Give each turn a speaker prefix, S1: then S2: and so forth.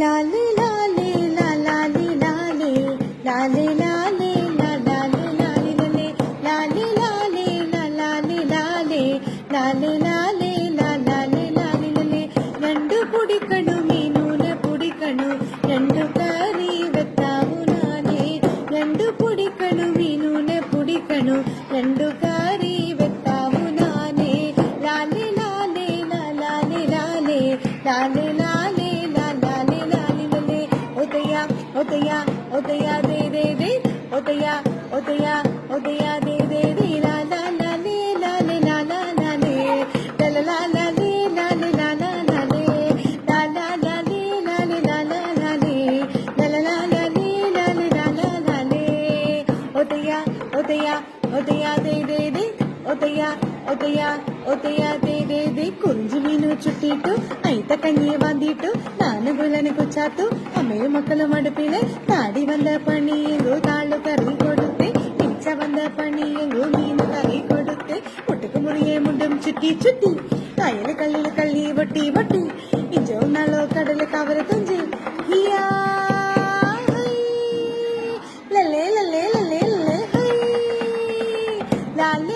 S1: லாலி லாலி லாலி லாலி. லாலி லாலி லாலி லாலி லாலி. லாலி லாலி லாலி லாலி. லாலி லாலி லாலி லாலி லாலி. ரெண்டு பிடிக்கணும் மீனூனை பிடிக்கணும் ரெண்டு கறி வெத்தாவு நானே. ரெண்டு பிடிக்கணும் மீனூனை பிடிக்கணும் ரெண்டு கறி வெத்தாவு நானே. லாலி லாலி லாலி லாலி. லாலி ఒదయా దే దే దే ఒదయా ఒదయా ఒదయా దే దే దే లా లా లా లే లా లే లా లా లా లే లా లా లా లే లా లే లా లా లా లే లా లా లా లే లా లే లా లా లా లే లా లా లా లా లే లా లే లా లా లా లే ఒదయా ఒదయా ఒదయా దే దే దే ఒదయా ఒదయా ఒదయా దే దే దే ಕುಂಜುವಿನ ಚುಟ್ಟಿಟ್ಟು ಐತ ಕಣ್ಣಿಯ ಬಂದಿಟ್ಟು పురుగులను గుచ్చాతూ అమ్మే మొక్కల మడుపిలే తాడి వంద పని ఎంగు తాళ్ళు కర్రీ కొడుతే పిచ్చ వంద పని ఎంగు మీను కర్రీ కొడుతే పుట్టుకు మురియే ముండం చుట్టి చుట్టి కాయలు కళ్ళు కళ్ళి వట్టి వట్టి ఇంజో నాలో కడలు కవరు తుంజి హియా లలే లలే లలే లలే హై లాలి